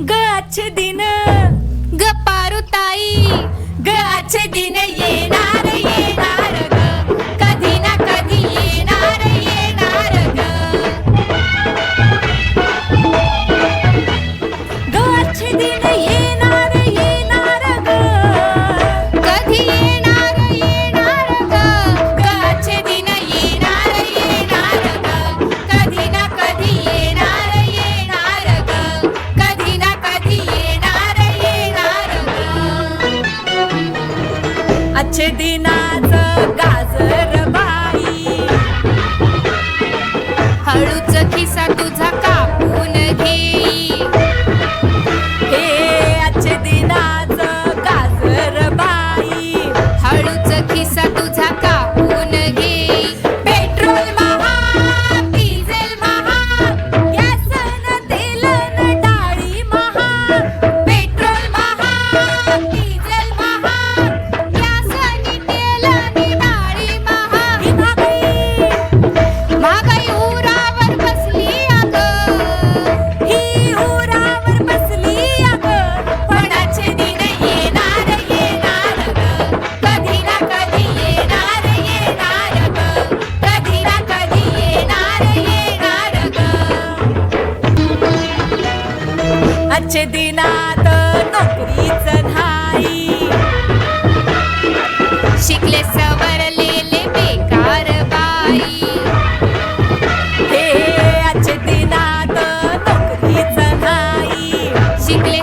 ग अच्छे दिन. ग पारुताई ग अच्छे दिन न तुमचे दिनाच गाजर बाई. हळूच खिसा तुझा कापून घेई हे आजचे दिनाच गाजर बाई. हळूच खिसा आजचे दिनात नोकरीच नाही. शिकले सवरलेले बेकार बाई. हे आजचे दिनात नोकरीच नाही. शिकले